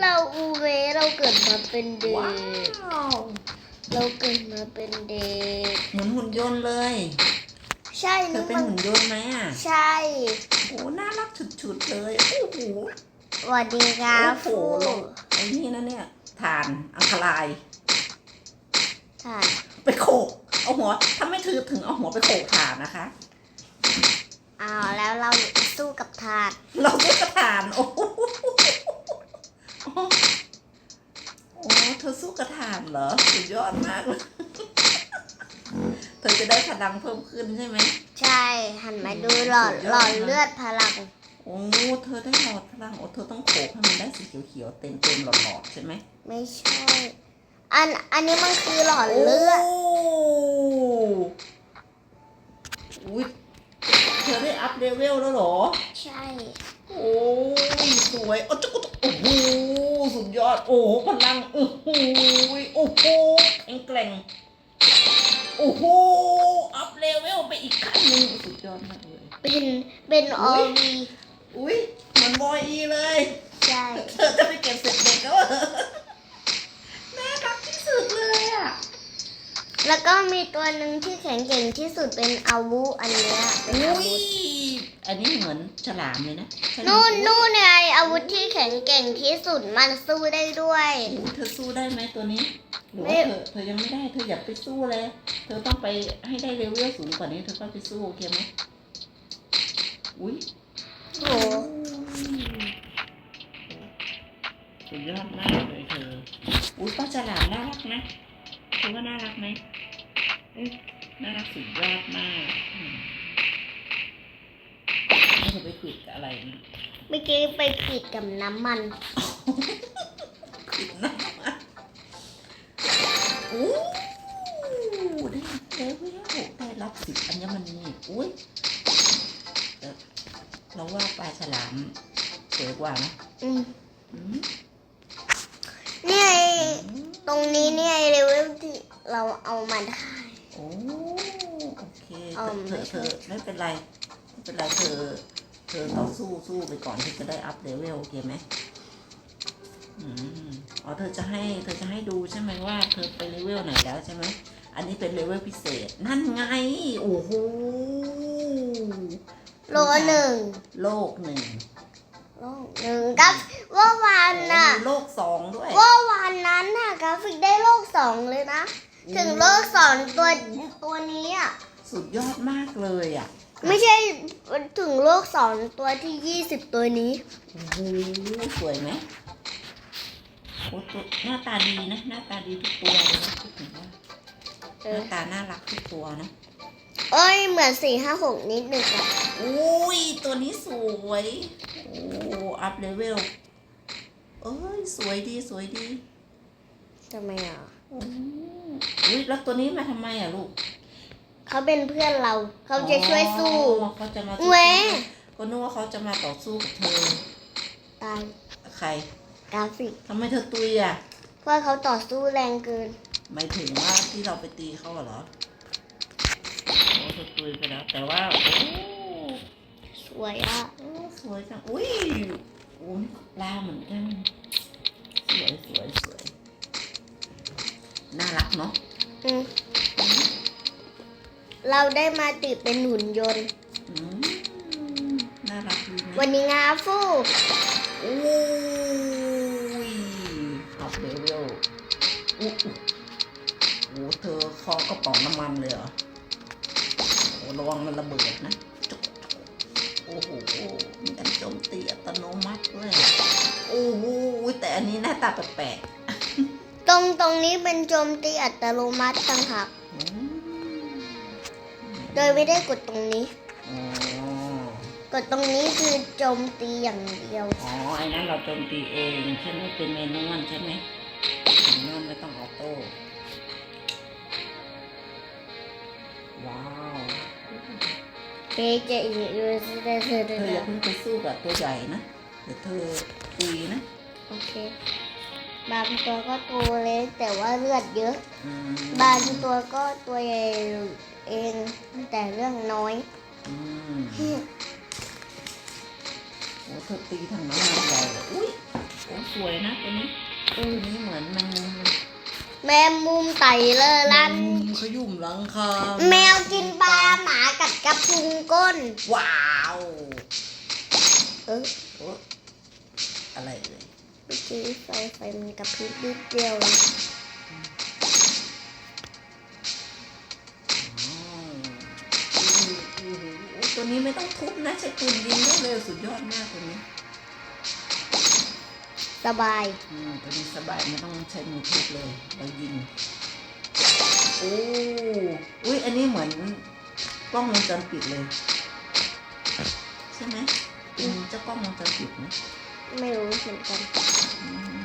เราอูเวเราเกิดมาเป็นเด็ว้ากวเราเกิดมาเป็นเด็ก เหมือนหุ่นยนต์เลยใช่เธนี่อเป็นมันหุ่นยนต์ไหมอะใช่โอ้น่ารักฉุดๆเลยโอ้โหสวัสดีครับโอ้โหลงไอ้นี่นะเนี่ยฐานอังคลายค่ะไปโขกเอาหัวถ้าไม่ถือถึงเอาหัวไปโขกฐานนะคะอ้าวแล้วเราสู้กับทานเราเรียกกระฐานโอ้โห โอ้เธอสู้กระฐานเหรอ สุดยอดมากเลยเธอจะได้พลังเพิ่มขึ้นใช่ไหม ใช่ หันมาดูหลอดสุดยอดหลอดเลือดพลัง โอ้เธอได้หลอดพลัง โอ้เธอต้องโขกให้มันได้สีเขียวๆเต็มๆหลอดๆใช่ไหม ไม่ใช่ อันอันนี้มันคือหลอดเลือดโอุ้ยเธอได้อัพเลเวลแล้วเหรอ ใช่ โอ้ยสวยโอ้จุกจุกโอ้โห สุดยอด โอ้โหพลังโอ้โหโอ้โหแข็งแกร่งโอ้โหอัพเลเวลไปอีกขั้นหนึ่งสุดยอดมากเลย เป็นเป็นออุ๊อยวีอุ้ยเหมือนบอยอีเลยใช่เธอจะไปเก็บเสร็จเด็กแล้วเหรอน่ารักที่สุดเลยอะแล้วก็มีตัวหนึ่งที่แข็งเก่งที่สุดเป็นอาวุธอันเนี้ยเป็นอาอุ้ยวุธ อันนี้เหมือนฉลามเลยนะใช่ไหมนู่นนู่นไงอาวุธที่แข็งเก่งที่สุดมันสู้ได้ด้วยอุ๊ยเธอสู้ได้ไหมตัวนี้หรือไม่ว่าเธอเธอยังไม่ได้เธออย่าไปสู้เลย เธอต้องไปให้ได้เลเวลสูงกว่านี้เธอก็ไปสู้โอเคไหมอุ้ยโอ้โหสุดยอดมากเลยเธออุ้ยป้าฉลามน่ารักนะเธอว่าน่ารักไหมอืมน่ารักสุดยอดมาก อืมแล้วเธอไปขวิดกับอะไรนะเมื่อกี้ไปผิดกับน้ำมันขวิดน้ำมันอู้ได้เลเวลได้รับสิบอัญมณีอุ้ยแต่เราว่าปลาฉลามสวยกว่านะอืมอืมเนี่ยไอ้ตรงนี้เนี่ยไอ้เลเวลที่เราเอามาได้ โอ้โอเคเอิ่มเธอเธอไม่เป็นไร ไม่เป็นไรเธอ เธอต้องสู้สู้ไปก่อนที่จะได้อัพเลเวลโอเคไหมอืมอ๋อเธอจะให้เธอจะให้ดูใช่ไหมว่าเธอไปเลเวลไหนแล้วใช่ไหมอันนี้เป็นเลเวลพิเศษ นั่นไง โอ้โหโลหนึ่งโลกหนึ่งโลหนึ่งกับว่าวันน่ะโอ้มีโลกสองด้วยว่าวันนั้นน่ะกราฟิกได้โลกสองเลยนะ ถึงโลกสองตัวตัวนี้อะ สุดยอดมากเลยอะ ไม่ใช่ถึงโลกสองตัวที่ยี่สิบตัวนี้โอ้โหสวยไหมโอ้ตัวหน้าตาดีนะ หน้าตาดีทุกตัวเลยนะพูดถึงว่าเอหอน้าตาน่ารักทุกตัวนะเอ้ยเหมือนสี่ห้าหกนิดหนึ่งอะอุ้ยตัวนี้สวยโอ้อัพเลเวลเอ้ยสวยดีสวยดีทำไมอะโอ้อุ้ยแล้วตัวนี้มาทำไมอะลูก เขาเป็นเพื่อนเรา เขาจะช่วยสู้ อ๋อเขาจะมาเว้ย ก็นึกว่าเขาจะมาต่อสู้กับเธอ ตายใครกราฟิกทำไมเธอตุยอะ เพราะเขาต่อสู้แรงเกิน หมายถึงว่าที่เราไปตีเขาอะเหรอโอ้เธอตุยไปแล้ว แต่ว่าโอ้สวยอะโอ้สวยจัง อุ้ยโอ้ยปลาเหมือนกัน สวยสวยสวย น่ารักเนาะ อืม เราได้มาติดเป็นหุ่นยนต์ อืมน่ารักดีนะวันนี้งาฟูโอ้ยอัพเลเวลอู้อู้โอ้เธอเคอกระป๋องน้ำมันเลยเหรอโอ้ระวังมันระเบิดนะจุ๊กโอ้โหมีการโจมตีอัตโนมัติด้วย โอ้โหแต่อันนี้หน้าตาแปลกตรงตรงนี้เป็นโจมตีอัตโนมัติต่างหากๆอืม โดยไม่ได้กดตรงนี้ อ๋อ กดตรงนี้คือโจมตีอย่างเดียว อ๋อ ไอ้นั้นเราโจมตีเองใช่ไหมเป็นเมนูนใช่ไหมเมนูนไม่ต้องออโต้ ว้าวเจ๊จะอยู่เธอเธอเธออย่าเพิ่งไปสู้กับตัวใหญ่นะ เดี๋ยวเธอตุยนะ โอเค บางตัวก็ตัวเล็กแต่ว่าเลือดเยอะ อืมบางตัวก็ตัวใหญ่ เองแต่เรื่องน้อยอืมโอ้เธอตีทางน้ำมันใหญ่เลยอุ้ยโอ้สวยนะตัวนี้ตัวนี้เหมือนแมงมุมเลยแมมมุมไต่เลอลันแมงมุมขยุ่มหลังคาแมวกินปลาหมากัดกระพุ้งก้น ว้าวเออโอ้อะไรเลย เมื่อกี้ไฟไฟมันกระพริบนิดเดียวเลย ตัวนี้ไม่ต้องทุบนะใช้ปืนยิงได้เลยสุดยอดมากตัวนี้สบายอืมตัวนี้สบายไม่ต้องใช้มือทุบเลยเรายิงโอ้อุ้ยอันนี้เหมือนกล้องวงจรปิดเลย ใช่ไหมเป็นเจ้ากล้องวงจรปิดไหมไม่รู้เหมือนกัน อืม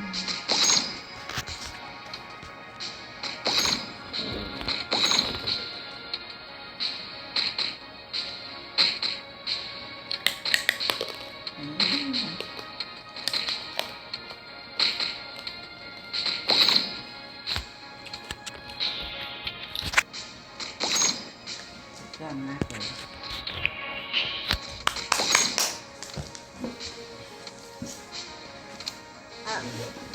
Yeah.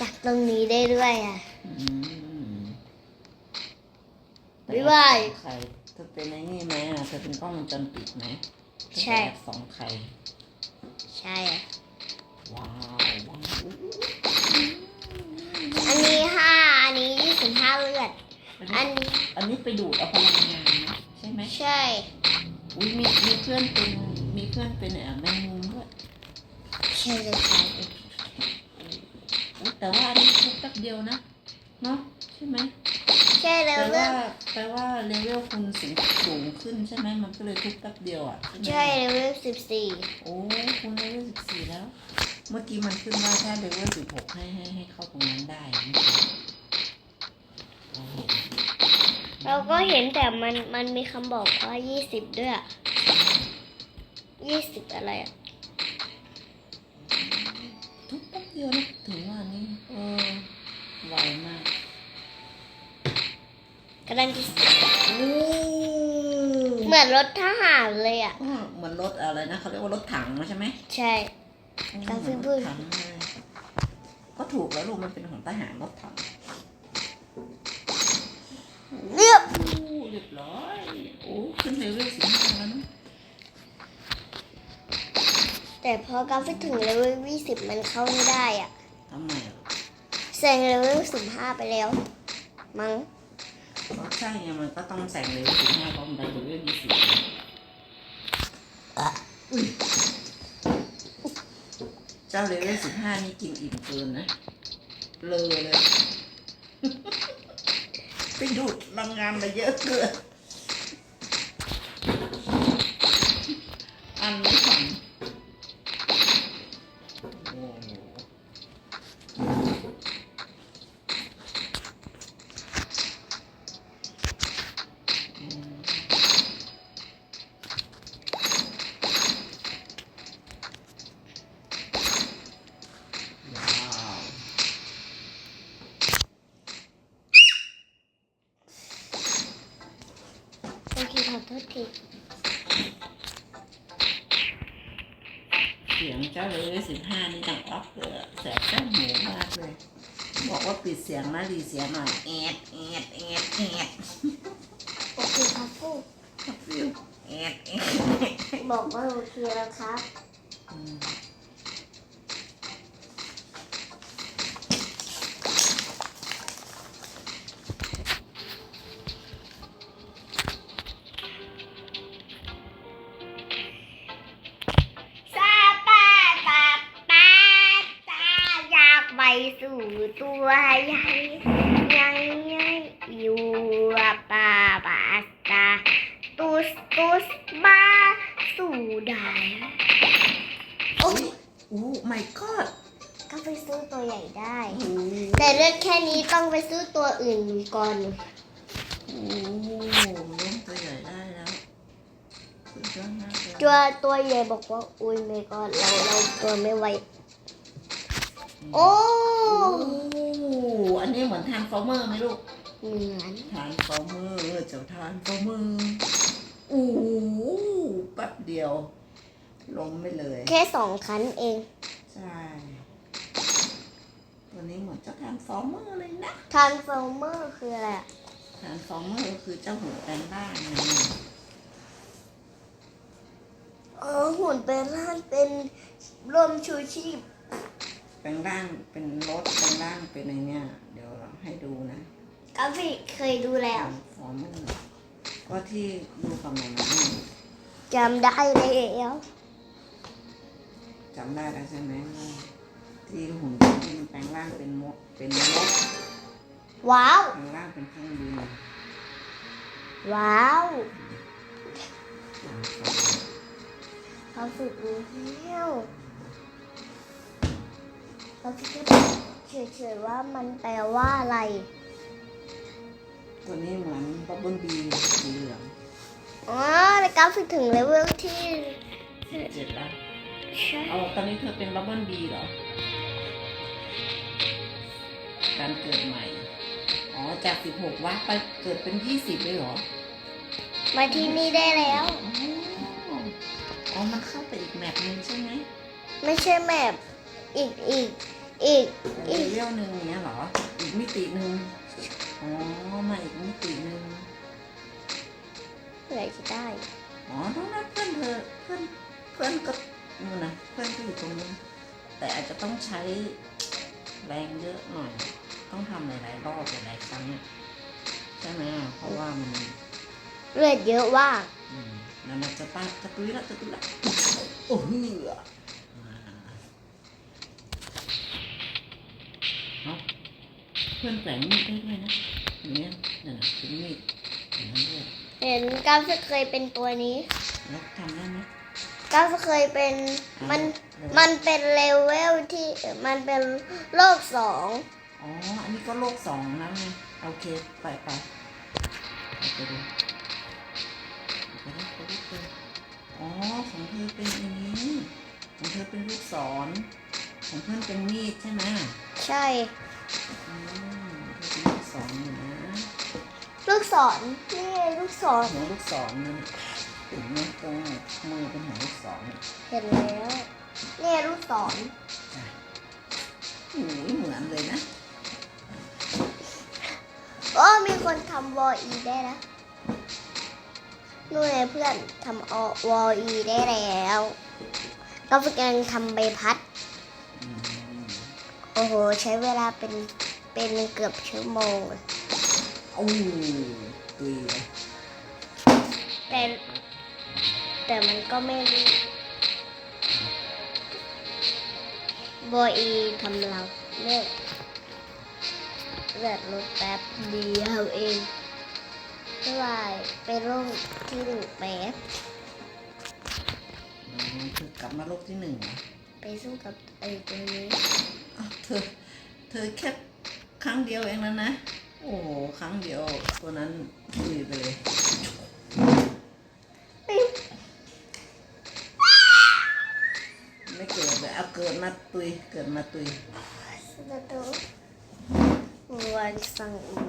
จากตรงนี้ได้ด้วยอะ อืมบ๊ายบายใครเธอเป็นไอ้นี่ไหมอะเธอเป็นกล้องวงจรปิดไหมใช่ เธอแอบสองใครใช่อะว้าวว้าวอันนี้ห้าอันนี้ยี่สิบห้าเลือด อันอันนี้นี้อันนี้ไปดูดเอาพลังงานนะใช่ไหมใช่ อุ้ยมีมีเพื่อนเป็นมีเพื่อนเป็นแอบแมงมุมด้วย ใช่เลยใช่อุ๊ย แต่ว่าอันนี้ทุบแป๊บเดียวนะเนาะใช่ไหมใช่แล้แปวลเลือว่าดแปลว่าเลเวลคุณสูงสูงขึ้นใช่ไหมมันก็เลยทุบแป๊บเดียวอะไหม ใช่เลเวลสิบสี่โอ้คุณเลเวลสิบสี่แล้ว เมื่อกี้มันขึ้นว่าถ้าเลเวลสิบหกให้ให้ให้เข้าตรงนั้นได้เมื่อกี้เราเห็นเราก็เห็นแต่มันมันมีคำบอกว่ายี่สิบด้วยยี่สิบอะไรอะทุบแป๊บเดียวนะถึงว่านี่เออ ไวมากกำลังจะโอ้เหมือนรถทหารเลยอะเหมือนรถอะไรนะเขาเรียกว่ารถถังใช่ไหมใช่กาฟิลพูดถังเลยก็ถูกแล้วลูกมันเป็นของทหารรถถังเรียบโอ้เรียบร้อยโอ้ขึ้นเลเวลสิบห้าแล้วนะแต่พอกราฟิกถึงเลเวลยี่สิบมันเข้าไม่ได้อะทำไมอะ แซงเลเวลสิบห้าไปแล้ว มั้งก็ใช่ไงมันก็ต้องแสงเลเวลสิบห้าเพราะมันได้เลเวลยี่สิบเจ้าเลเวลสิบห้านี่กินอิ่มเกินนะ เลอเลย ไปดูดพลังงานมาเยอะเกินอันไม่ทัน สียงเจ้าเลยสิบห้านี่ดังออกเลยอะแสบแก้มหูมากเลย บอกว่าปิดเสียงนะดีเสียงหน่อยแอดแอดแอดแอดโอเคครับพูดฟิวแอดแอดบอกว่าโอเคแล้วครับ สู่ตัวใหญ่ยังไงอยู่ปาปาตาตุสตุสบายสู้ได้โอ้อุ้ยอู้ไม่กอดก็ไปสู้ตัวใหญ่ได้โอ้แต่เลือกแค่นี้ต้องไปสู้ตัวอื่นก่อนโหเล่นตัวใหญ่ได้แล้วสุดยอดมากเลยตัวตัวใหญ่บอกว่าอุ้ยไม่ก็เราเราตัวไม่ไหว โอ้โอ้อันนี้เหมือนทานฟอร์เมอร์ไหมลูกเหมือนทานฟอร์เมอร์เจ้าทานฟอร์เมอร์โอ้โหแป๊บเดียวลงไม่เลย แค่สองคันเอง ใช่ ตัวนี้เหมือนเจ้าทานฟอร์เมอร์เลยนะทานฟอร์เมอร์คืออะไรอะทานฟอร์เมอร์คือเจ้าหุ่นแปลงร่างไงเออหุ่นเป็นร่างเป็นร่มชูชีพ แปลงร่างเป็นรถแปลงร่างเป็นอะไรเนี่ย เดี๋ยวให้ดูนะกราฟิกเคยดูแล้วฟอร์เมอร์ก็ที่ดูกับหมอนะจำได้แล้วจำได้แล้วใช่ไหมว่าที่หุ่นที่มันแปลงร่างเป็นมดเป็นรถว้าวแปลงร่างเป็นเครื่องบินว้าวเขาฝึกรู้แล้ว เราคิดเฉยๆว่ามันแปลว่าอะไร ตัวนี้เหมือนบับเบิ้ลบีสีเหลืองอ๋อแล้วกราฟิกถึงเลเวลที่เจ็ดแล้วใช่เอาตอนนี้เธอเป็นบับเบิ้ลบีเหรอ การเกิดใหม่ อ๋อ จากสิบหกวัดไปเกิดเป็นยี่สิบเลยเหรอ มาที่นี่ได้แล้ว อ๋ออ๋อมันเข้าไปอีกแมปหนึ่งใช่ไหม ไม่ใช่แมป อีกอีกอีกเลเวลหนึ่งเนี้ยเหรอ อีกมิติหนึ่งอ๋อ มาอีกมิติหนึ่งเพื่อจะได้อ๋อต้องนัดเพื่อนเธอเพื่อนเพื่อนก็นู่นนะเพื่อนก็อยู่ตรงนู้นแต่อาจจะต้องใช้แรงเยอะหน่อย ต้องทำหลายๆรอบหลายๆครั้งเนี่ยใช่ไหมอะเพราะว่ามันเลือดเยอะว่าก อืมนั่นน่ะจะป้าจะตุ้ยละจะตุ้ยละโอ้เหืออ่าเอา เพื่อนแกว่งมีดได้ด้วยนะอย่างเนี้ยนั่นน่ะเป็นมีดอย่างนั้นด้วยเห็นก้าวเคยเป็นตัวนี้แล้วทำได้ไหมก้าวเคยเป็นมันมันเป็นเลเวลที่มันเป็นโลกสองอ๋ออันนี้ก็โลกสองนะไงโอเคไปไปไปไปดูไปดูไปดูไปดูอ๋อของเธอเป็นอย่างนี้ของเธอเป็นลูกศรของเพื่อนเป็นมีดใช่ไหมใช่อืมเธอเป็น ลูกศรอยู่นะลูกศรนี่ไงลูกศรหัวลูกศรนั่นเห็นไหมตรงมือเป็นหัวลูกศรเนี่ยเห็นแล้วเนี่ยลูกศรโอ้ยเหมือนเลยนะโอ้มีคนทำวออีได้แล้วนู่นไงเพื่อนทำอวออีได้แล้ว ก็ฝึกกำลังทำใบพัดอืมโอ้โห ใช้เวลาเป็นเป็นเกือบชั่วโมงอะโอ้ตุยเลยแต่แต่มันก็ไม่รู้วออีทำเราเลือกเลือดลดแป๊บเดียวเองไม่ไหวไปโรคที่หนึ่งแป๊บอืมคือกลับมาโลกที่หนึ่งเหรอไปสู้กับไอ้ตัวนี้อ้าว เธอเธอแค่ครั้งเดียวเองแล้วนะ โอ้โหครั้งเดียวตัวนั้นตุยไปเลยไม่เกิดเลยเอาเกิดมาตุยเกิดมาตุยสตูวันสังอีก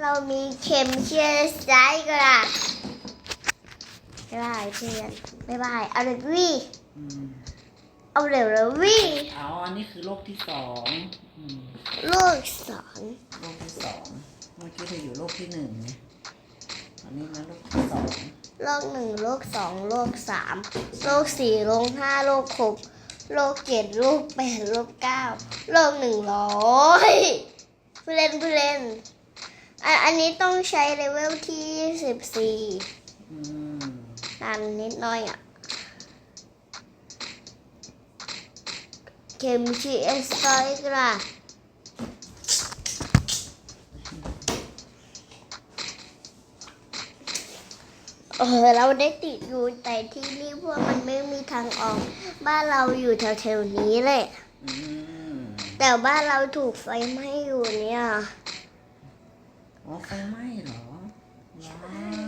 เรามีเข็มเชียร์ไซด์ก็ล่ะบ๊ายบายเพื่อน บ๊ายบายเอาเลยวี่อืมเอาเร็วเลยวี่เอาอันนี้คือโลกที่สองอืมลูกสอนโลกที่สองเมื่อกี้เธออยู่โลกที่หนึ่งไงอันนี้มาโลกที่สองโลกหนึ่งโลกสองโลกสามโลกสี่โลกห้าโลกหกโลกเจ็ดโลกแปดโลกเก้าโลกหนึ่งร้อยผู้เล่นผู้เล่นอะอันนี้ต้องใช้เลเวลที่สิบสี่ อืม นานนิดหน่อยอะเข็มชีเอสไซกระเออเราได้ติดอยู่แต่ที่นี่เพราะมันไม่มีทางออก บ้านเราอยู่แถวๆนี้แหละอืมแต่บ้านเราถูกไฟไหม้อยู่เนี่ย อ๋อไฟไหม้เหรอว้าว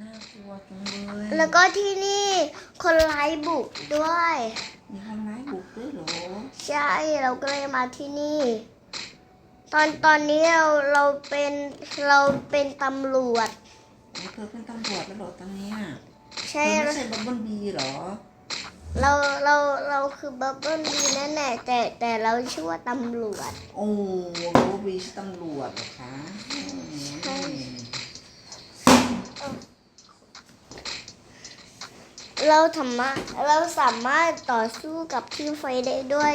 น่ากลั วจังเลยแล้วก็ที่นี่คนร้ายบุกด้วย มีคนร้ายบุกด้วยเหรอ ใช่เราก็เลยมาที่นี่ ตอนตอนนี้เราเราเป็นเราเป็นตำรวจอ๋อเธอเป็นตำรวจแล้วเหรอตอนเนี้ยใช่เธอเราไม่ใช่บับเบิ้ลบีเหรอ เราเราเราคือบับเบิ้ลบีนั่นแหละแต่แต่เราชื่อว่าตำรวจ โอ้บับเบิ้ลบีตำรวจเหรอคะอืมใช่ เราสามารถเราสามารถต่อสู้กับที่ไฟได้ด้วย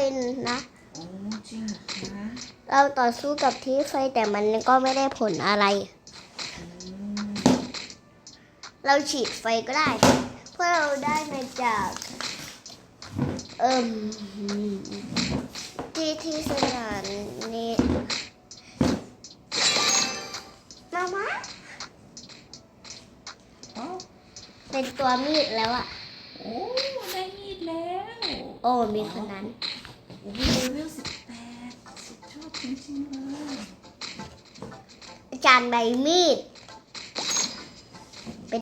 นะ โอ้จริงเหรอคะเราต่อสู้กับที่ไฟแต่มันก็ไม่ได้ผลอะไร อืมเราฉีดไฟก็ได้ เพื่อเราได้มาจากเอิ่มที่ที่สถานนี้มามาอ๋อเป็นตัวมีดแล้วอะ โอ้ ได้มีดแล้ว โอ้ มีคนนั้นโอ้โหเลเวลสิบแปดสุดยอดจริงๆเลย อาจารย์ใบมีด